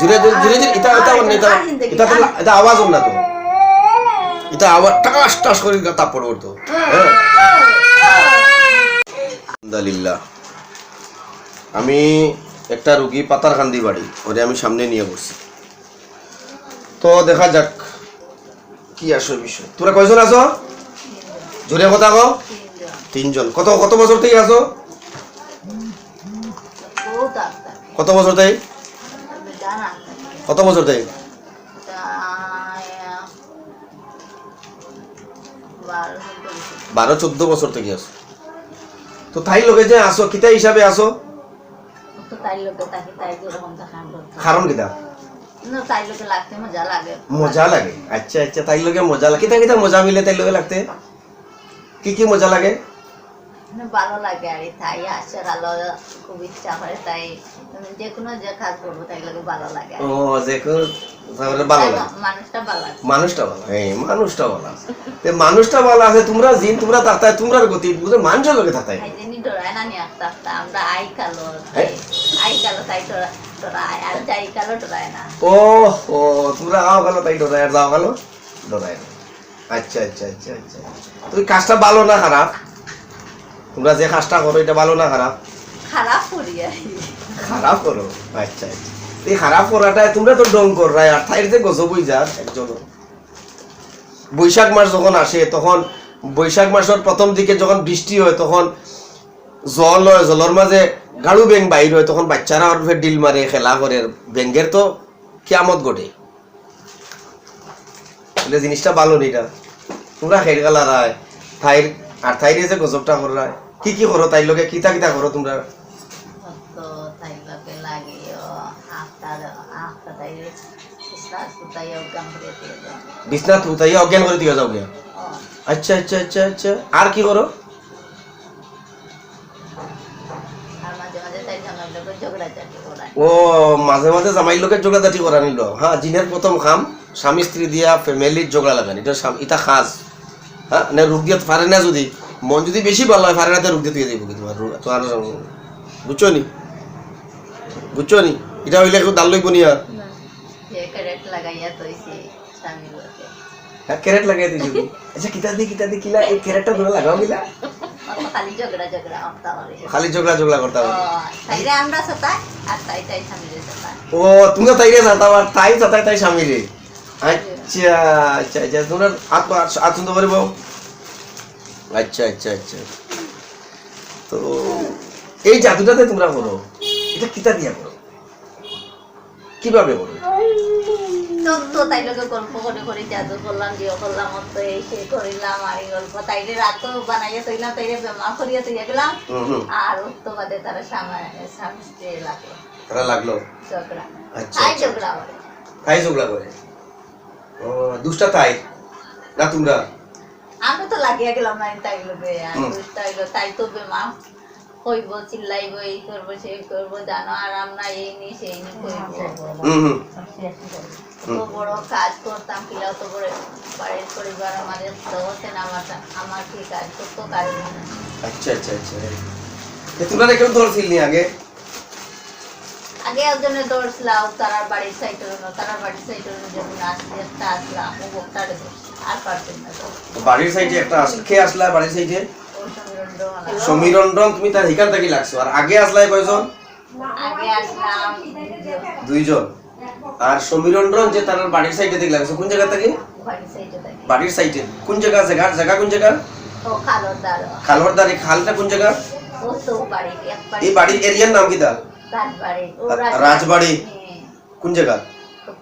জুড়ে জুড়ে জুড়ে অন্য তো আওয়াজ অন্য তো। আওয়াজ টাস টাস করে আলহামদুলিল্লাহ। আমি একটা রুগী পাতারকান্দি বাড়ি ওরে আমি সামনে নিয়ে বসছি। তো দেখা যাক কি আসো বিষয়। তোরা কয়জন আছো? জোরে কথা কো তিনজন। কত কত বছর থেকে আছো? কত বছর থেকে? কত বছর থেকে? বারো, চোদ্দ বছর থেকে আছো। তো তাই লগে যে আসো কিতা হিসাবে আসো লোকে কারণ কিতা? লোকে মজা লাগে। আচ্ছা আচ্ছা মজা লাগে। মজা মিলে লাগতে? কি কি মজা লাগে? ভালো লাগে আর তাই আসার আলো খুব ইচ্ছা করে তাই যে কোনো যে কাজ করব তাই লোকে ভালো লাগে। ও যে লাগে। মানুষটা ভালো মানুষটা ভালো মানুষটা ভালো আছে। তে মানুষটা ভালো আছে তোমরা জিন তোমরা তাতায় তোমরা গতি বুঝে মানুষের লগে তাতায় তাই জন্য ডরায় না নিয়ে আসতে আসতে আমরা আই কালো হ্যাঁ? আই কালো তাই ডরায় আর যাই কালো ডরায় না। ও ও তোমরা আও গেল তাই ডরায় আর যাও গেল ডরায় না। আচ্ছা আচ্ছা আচ্ছা আচ্ছা। তুই কাজটা ভালো না খারাপ? তোমরা যে কাজটা করো এটা ভালো না খারাপ? খারাপ করি খারাপ করো? আচ্ছা আচ্ছা। এই খারাপ করাটা তোমরা তো ডং কর রায়। আর থাইর যে গজব হয়ে যার একজন বৈশাখ মাস যখন আসে তখন বৈশাখ মাসের প্রথম দিকে যখন বৃষ্টি হয় তখন জল হয় জলের মাঝে গাড়ু ব্যাং বাইর হয় তখন বাচ্চারা ওর ডিল মারে খেলা করে ব্যাঙ্গের তো কিয়ামত ঘটে জিনিসটা ভালো নেই এটা তোমরা খের গেলা রায়। থাইর আর থাইরে যে গজবটা কর রায়। কি কি করো তাই লগে? কিতা কিতা করো তোমরা? তো তাই লোকে লাগে আফটা আফটা তাই স্টার্ট তাই অজ্ঞান করে দিয়ে অজ্ঞান করে যাও আচ্ছা আচ্ছা আচ্ছা আচ্ছা। আর কি করো আর মাঝে মাঝে তাই লোকের ঝগড়া ঝাঁটি ও মাঝে মাঝে জামাই লোকের করা নিল। হ্যাঁ জিনের প্রথম খাম স্বামী স্ত্রী দিয়া ফ্যামিলির ঝগড়া লাগান। এটা এটা খাস হ্যাঁ না রোগ দিয়ে পারে না যদি? মন যদি বেশি ভালো হয় পারে না তো রোগ দিয়ে তুই দিব কি তোমার বুঝছ নি? বুঝছ নি? এটা হইলে কেউ দাল লইব নি আর। ক্যারেট হ্যাঁ লাগাই দিছি আচ্ছা কিতা দি কিতা দি কিলা? এই ক্যারেটটা ধরে লাগাও অত খালি ঝগড়া ঝগড়া হপ্তা করে খালি ঝগড়া ঝগড়া করতে হবে তাইরে আমরা আর তাই তাই স্বামীরে সতাই। ও তুমি তাইরে আর তাই তাই স্বামী রে আচ্ছা আচ্ছা আচ্ছা তোমরা আত্ম বউ আচ্ছা আচ্ছা আচ্ছা। তো এই জাদুটাতে তোমরা করো এটা কিতা দিয়া করো কীভাবে করো তো তো তাই লোকে গল্প করে করে জাদু করলাম জিও করলাম অত এই সে করিলাম আর এই গল্প তাইরে রাত বানাইয়া তৈলাম তাইরে বেমার করিয়া তৈয়া গেলাম। আর বাদে তারা লাগল? ঝগড়া। আচ্ছা তাই আচ্ছা। ঝগড়া করে। তাই ঝগড়া করে? ও দুষ্টা তাই? না তোমরা? আমি তো লাগিয়া গেলাম না তাই। দুষ্টা হইল তাই তো বেমার হইব চিল্লাইব এই করব সেই করব জানো আরাম না এই নি সেই নি কইব হুম হুম। তো বড় কাজ করতাম কিলা অত বড় বাড়ির পরিবার আমাদের তো আমার আমার কি কাজ করতো কাজ আচ্ছা আচ্ছা আচ্ছা। তোমরা কেউ ধরছিল আগে? আগে একজনে দৌড়ছিলাম তারার বাড়ির সাইডের জন্য তারার বাড়ির সাইডের জন্য যখন আসলে একটা আসলাম ও ধরছি আর পারতেন না বাড়ির সাইডে একটা আসলে খেয়ে আসলা বাড়ির সাইডে ও সমীরণ সমীরঞ্জন তুমি তার হিকার থেকে লাগছো আর আগে আসলাই কয়জন? আগে আসলাম দুইজন। আর সমীরঞ্জন যে তার বাড়ির সাইডে থেকে লাগছো কোন জায়গা থেকে? বাড়ির সাইডে থাকে। বাড়ির সাইডে কোন জায়গা জায়গা জায়গা কোন জায়গা? ও খালো দাঁড়ো খালহরদারি খালটা কোন জায়গা? ও তো বাড়ি এক বাড়ি এই বাড়ির এরিয়ার নাম কি দা রাজবাড়ি। রাজবাড়ি। হ্যাঁ, কোন জায়গা?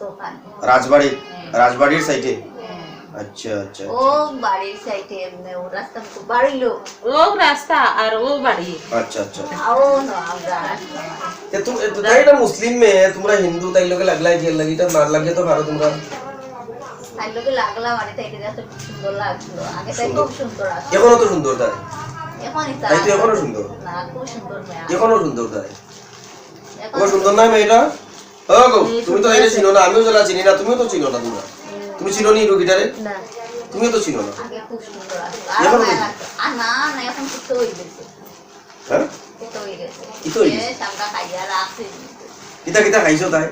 তো। রাজবাড়ি? হ্যাঁ, রাজবাড়ির সাইডে হ্যাঁ। আচ্ছা আচ্ছা ও বাড়ির সাইডে এমনি ও রাস্তা তো বাড়ির লোক। ও রাস্তা আর ও বাড়ি। আচ্ছা আচ্ছা। ও না আমরা। তে তুমি তাই এটা মুসলিম মেয়ে? তোমরা হিন্দু তাই লোকে লাগলাই দিয়ে লাগি এটা না লাগে তো ভালো তোমরা। তাই লোকে লাগলাম আর তাই এত সুন্দর লাগল। আগে তাই খুব সুন্দর আসলো এখনও তো সুন্দর তাই? এখনই তাই তো এখনও সুন্দর। না খুব সুন্দর এখনও সুন্দর তাই? ও সুন্দর না মেয়েটা ও গো তুমি তো এটা চিনো না আমিও যারা চিনি না তুমিও তো চিনো না তোমরা। তুমি চিনো নি রোগীটারে? না। তুমিও তো চিনো না। আগে খুব সুন্দর আর না না এখন কিছু হয়ে গেছে। হ্যাঁ? হয়ে গেছে। কিছু হয়ে গেছে? সামটা খাইয়া রাখছে কিতা কিতা খাইছো তাই?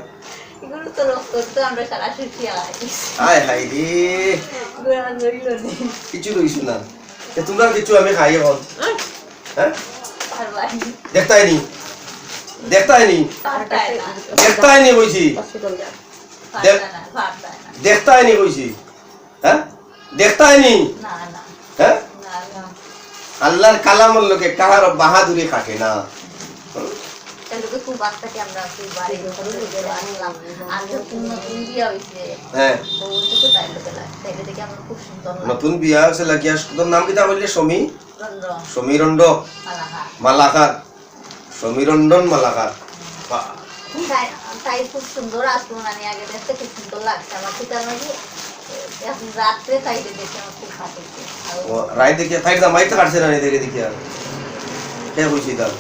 রক্ত তো আমরা সারা শুকিয়ে আছি আয় হাই রে। গোড়া ধরিল নি। কিছু রইছো না তোমরা কিছু আমি খাই এখন। হ্যাঁ? দেখতাই নি? দেখতাই নি পারতায় না দেখতাই নি কইছি? পারতায় না পারতায় না দেখতাই নি কইছি? হ্যাঁ? হ্যাঁ? আল্লাহর কালামের লোকে কাহার বাহাদুরি খাটে না। নতুন বিয়া হয়েছে হ্যাঁ। নতুন বিয়া হয়েছে লাগিয়া নাম কিতা বললে? সমী সমীরণ্ড মালাকার সমীরণ্ডন মালাকার। তাই খুব সুন্দর আসলো মানে আগে দেখতে খুব সুন্দর লাগছে আমার রাত্রে দেখে খুব রায় কাটছে না নি দেখে দেখিয়া কে কইছি তার?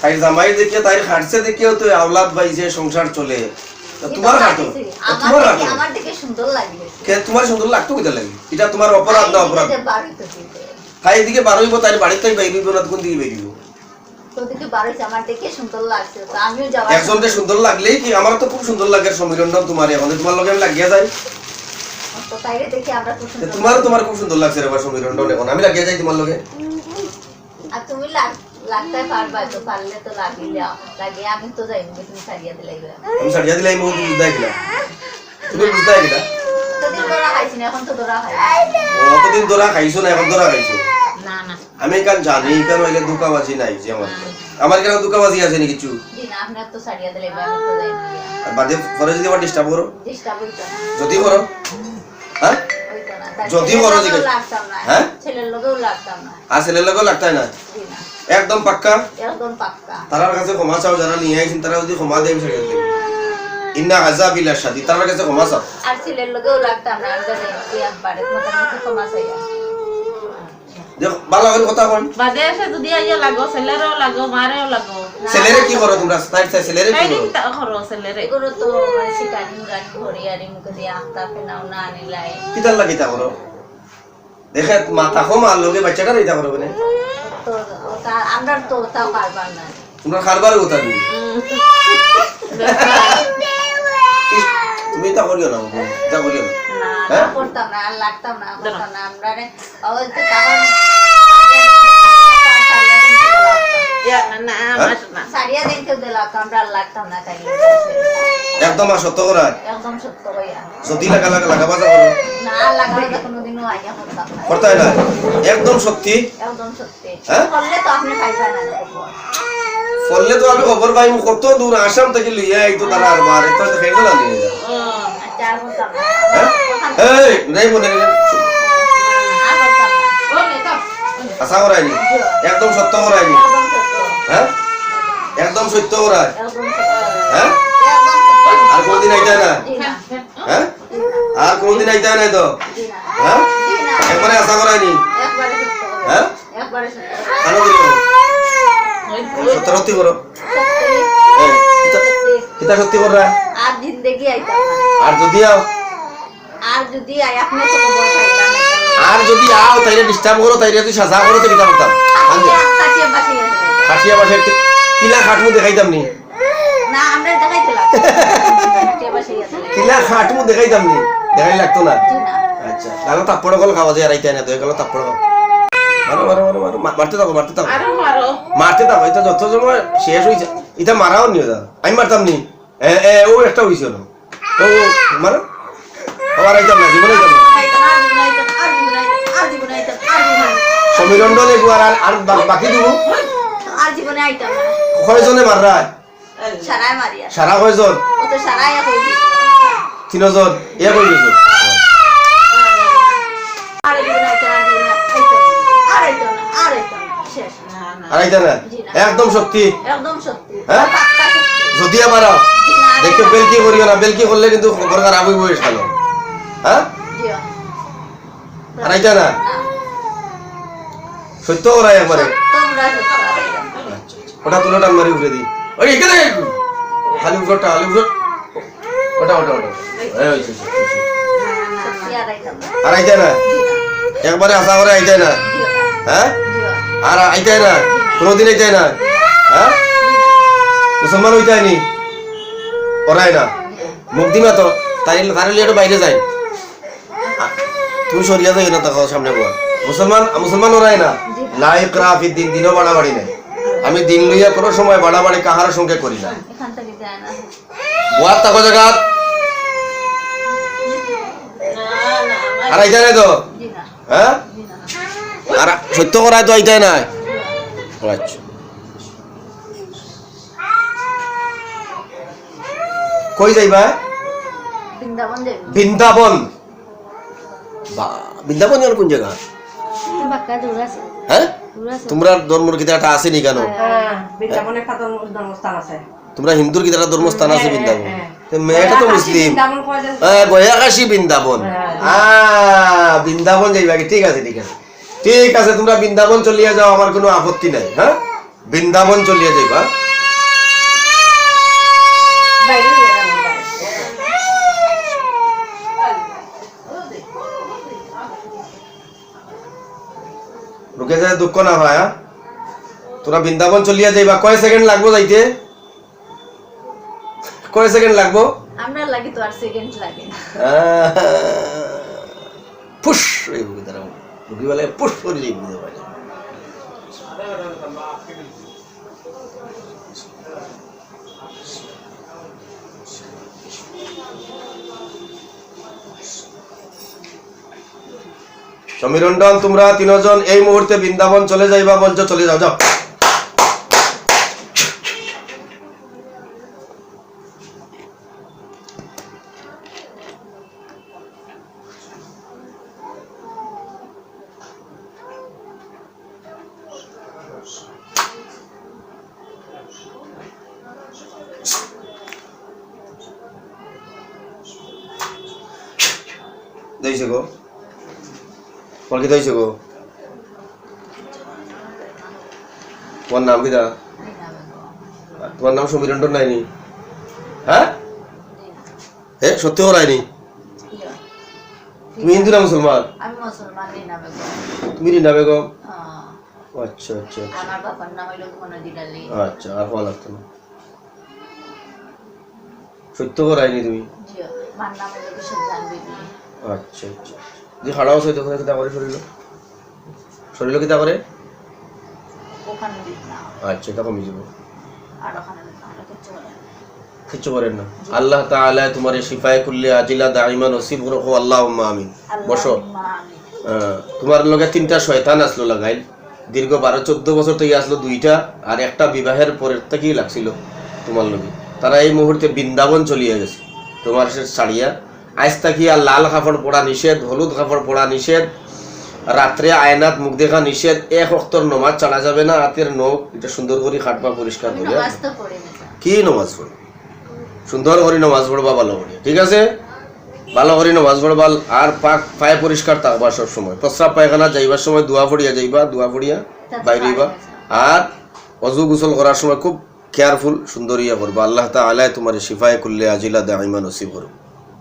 তাইর জামাই খাটছে তো আওলাদ সংসার চলে। তোমার কাটো? তোমার কাটো? আমার দেখে সুন্দর লাগবে কে তোমার সুন্দর লাগতো কিতা লাগে? এটা তোমার অপরাধ না অপরাধ? তাই এদিকে বার হইব তাই বাইরিব না কোন দিকে বেরিব তোদেরকে বাড়িতে আমার দেখে সুন্দর লাগছে। তো আমিও যাওয়ার একজনকে সুন্দর লাগলেই কি? আমার তো খুব সুন্দর লাগে সমীরণ্ডন তোমার এখন তোমার লগে আমি লাগিয়া যাই। তো তাইলে দেখে আমরা খুব তে সুন্দর তোমারও তোমার খুব সুন্দর লাগছে রে সমীরণ্ডন এখন আমি লাগিয়া যাই তোমার লগে। আর তুমি লাগ- লাগতে পারবা তো পারলে তো লাগিলে লাগিয়ে আমি তো যাইনি তুমি সারিয়া দিলে আমি সারিয়া দিলাই মো বুঝদাই গেলা তুমি গেলা এখন তো খাই খাইছো না এখন ধরা খাইছো। আমি কান জানি কেন হইলে দুকাবাজি নাই যে আমার আমার কেন দুকাবাজি আছে নি কিছু আর বাদে পরে যদি আবার ডিস্টার্ব করো? যদি করো? হ্যাঁ? যদি লাগতাম না। হ্যাঁ? ছেলের লগেও লাগতাম না। আর ছেলের লগেও লাগতাই না? একদম পাক্কা? একদম পাক্কা। তারার কাছে ক্ষমা চাও যারা নিয়ে আইছেন তারা যদি ক্ষমা দেয় সেটা ইন্না হাজা বিলা শাদি তারার কাছে ক্ষমা চাও। আর ছেলের লগেও লাগতাম না আমরা যাই একবারে তোমাদের মতো ক্ষমা চাইয়া দেখো ভালো করে কথা কন। বাদে এসে যদি আইয়া লাগো ছেলেরও লাগো মারেও লাগো। ছেলেরে কি করো তোমরা? তাই তাই ছেলেরে কি তাই করো তা করো ছেলেরে এগুলো তো? শিকারি মুরানি ভরি আর মুখে দিয়ে আস্তা ফেনাও না আনিলাই। কিতার লাগি তা করো দেখে মাথা কম আর লগে বাচ্চাটা দিতা করো মানে। তো আমরা তো তাও পারবার না তোমরা খারবার কথা দিই তুমি তা করিও না তা করিও না। হ্যাঁ? করতাম না আর লাগতাম না করতাম না আমরা রে ওই তো লাগতাম না তাই। একদম সত্য করা একদম সত্য ভাইয়া যদি লাগা লাগা লাগা বাজা করো। না লাগালে তো কোনোদিনও আইয়া করতাম না। করতে না? একদম সত্যি? একদম সত্যি। হ্যাঁ? করলে তো আপনি খাইবেন না। ফললে তো আমি খবর পাই কত দূর আসাম থেকে লইয়া আইতো তারা আর এত তো খেয়ে না নিয়ে যা আচ্ছা আর করতাম না হ্যাঁ এই নাই মনে আশা করাইনি একদম সত্য সত্য হ্যাঁ? একদম সত্য সত্য হ্যাঁ? আর কোনদিন আইতা না? হ্যাঁ? আর কোনদিন আইতা নাই তো? হ্যাঁ? একবারে আশা সত্য হ্যাঁ? একবারে দিল সত্যি করো। কিতা- সত্যি কররা আর জিন্দগি আইতাম। আর যদি আও। আর যদি আই আপনি তো খবর পাইতাম আর যদি আও তাইরে ডিস্টার্ব করো তাইরে তুই সাজা করো তো কিতা করতাম। কাটিয়ে বাসি আছে খাসিয়া বাসের কিলা খাটমু দেখাইতাম নি? না আমরা দেখাইছিলাম। কাটিয়ে বাসি কিলা খাটমু দেখাইতাম নি? দেখাই লাগতো না? আচ্ছা। তাহলে তাপ্পড় কল খাওয়া যায় আর আইতে না তো এগুলো তাপ্পড় খাও মারো মারো মারো মারো। মারতে থাকো মারতে থাকো। মারতে থাকো এটা যত সময় শেষ হয়েছে এটা মারাও দা আমি মারতাম নি। ও একটা হয়েছিল ও মারো। আবার আইতাম না জীবনে আইতাম না আর আর বাকি দিব। আর জীবনে আইতাম কয়জনে? মাররা সারাই মারিয়া সারা কয়জন তিনজন একদম সত্যি একদম সত্যি। হ্যাঁ? পাক্কা সত্যি যদি আবার আও, জি না আর দেখো বেলকি করিও না বেলকি করলে কিন্তু খবর খারাপ হইব এসকালো হ্যাঁ? জি আর আইতা না? না সত্য করাই একবারে না। ওটা তুলো টান মারি উঠে দি ওই এখানে। খালি উপরটা খালি উপর ওটা ওটা ওটা। আর আইতাম না। না না? একবারে আশা করে আইতা না? জি হ্যাঁ? আর আইতাই না? কোনোদিন আইতাই না? হ্যাঁ? মুসলমান হইতাই নি ওরাই না। মুখ দিমা তো তাই লিয়ে বাইরে যাই আ, তুমি সরিয়া যাই না তাকাও সামনে বল মুসলমান মুসলমান ওরাই না। লাইক রাফি দিন দিনও বাড়াবাড়ি নাই। আমি দিন লইয়া কোনো সময় বাড়াবাড়ি কাহার সঙ্গে করি না। যায় বুয়ার তাকো জায়গা আর আইতা নাই তো? হ্যাঁ? আর সত্য করায় তো আইতাই নাই। আচ্ছা। কই যাইবা? বৃন্দাবন বৃন্দাবন। বা বৃন্দাবন আর কোন জায়গা? হ্যাঁ? তোমরা ধর্মর কিতা একটা আসেনি কেন? হ্যাঁ জন্মস্থান আছে। তোমরা হিন্দুর কিতা একটা ধর্মস্থান আছে বৃন্দাবন। হ্যাঁ। তো মেয়েটা তো মুসলিম। বৃন্দাবন কয় হ্যাঁ বয়াকাশি বৃন্দাবন। আহ বৃন্দাবন যাইবা ঠিক আছে ঠিক আছে। ঠিক আছে তোমরা বৃন্দাবন চলিয়ে যাও আমার কোনো আপত্তি নাই হ্যাঁ? বৃন্দাবন চলিয়ে যাইবা। যায় দুঃখ না হয় হ্যাঁ? তোরা বৃন্দাবন চলিয়া যাইবা। কয় সেকেন্ড লাগবো যাইতে? কয় সেকেন্ড লাগবো? আমরা লাগি তো আর সেকেন্ড লাগে ফুস এই বুকে দাঁড়াও। বুকি বলে পুশ করে যাই বুঝতে পারি সমীরণ্ডন তোমরা তিনজন এই মুহূর্তে বৃন্দাবন চলে যাইবা বলছো চলে যাও যাও। দিয়েছে গো? তোমার কি দিয়েছে গো। তোমার নাম কি দা? তোমার নাম সমীরণ্ডন নাইনি। হ্যাঁ? এ সত্যি করায়নি তুমি হিন্দু না মুসলমান? আমি তুমি রিনা বেগম? হ্যাঁ। আচ্ছা আচ্ছা আচ্ছা। আমার বাবার নাম হইল মনোজিৎ আলী আচ্ছা আর ভালো লাগতো না। সত্য করায়নি তুমি? জিও মার নাম হইল কিশোর জানবি আচ্ছা আচ্ছা। যে হাড়াও সে দেখো কিতা করে শরীর। শরীর করে ওখানে দিত না। আচ্ছা এটা কমে যাব কিচ্ছু করেন না। আল্লাহ তাআলা তোমার শিফায়ে কুল্লি আজিলা দাইমা নসিব রাখো আল্লাহুম্মা আমিন। বসো। আহ, তোমার লগে তিনটা শয়তান আসলো লাগাইল। দীর্ঘ বারো চোদ্দ বছর থেকে আসলো দুইটা আর একটা বিবাহের পরের থেকেই লাগছিল তোমার লগে। তারা এই মুহূর্তে বৃন্দাবন চলিয়ে গেছে। তোমার সে ছাড়িয়া আজ লাল কাপড় পরা নিষেধ হলুদ কাপড় পরা নিষেধ রাত্রে আয়নাত মুখ দেখা নিষেধ এক অক্তর নমাজ চড়া যাবে না হাতের নখ এটা সুন্দর করে খাটবা পরিষ্কার স্যার। কি নমাজ পড়ো সুন্দর করে নমাজ পড়বা ভালো করে ঠিক আছে? ভালো করে নমাজ পড়বা আর পাক পায়ে পরিষ্কার থাকবা সব সময়। প্রস্রাব পায়খানা যাইবার সময় দোয়া পড়িয়া যাইবা দোয়া পড়িয়া বাইরে হইবা আর অজু গোসল করার সময় খুব কেয়ারফুল সুন্দর ইয়া করবা আল্লাহ তাআলা তোমার শিফায়ে কুল্লি আজিলা দাইমা নসিব করুন